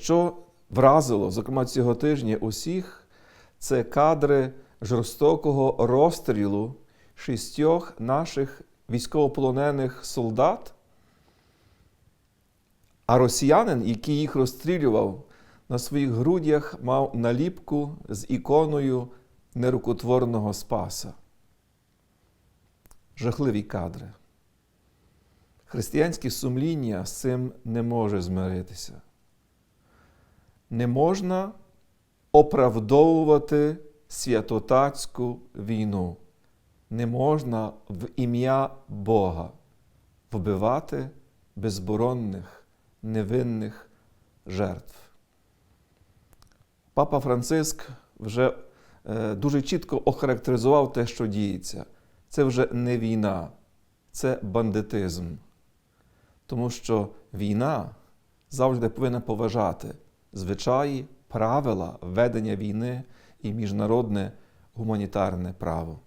Що вразило, зокрема цього тижня, усіх, це кадри жорстокого розстрілу шістьох наших військовополонених солдат. А росіянин, який їх розстрілював, на своїх грудях мав наліпку з іконою нерукотворного Спаса. Жахливі кадри. Християнське сумління з цим не може змиритися. Не можна оправдовувати святотатську війну. Не можна в ім'я Бога вбивати безборонних, невинних жертв. Папа Франциск вже е, дуже чітко охарактеризував те, що діється. Це вже не війна, це бандитизм. Тому що війна завжди повинна поважати звичаї, правила ведення війни і міжнародне гуманітарне право.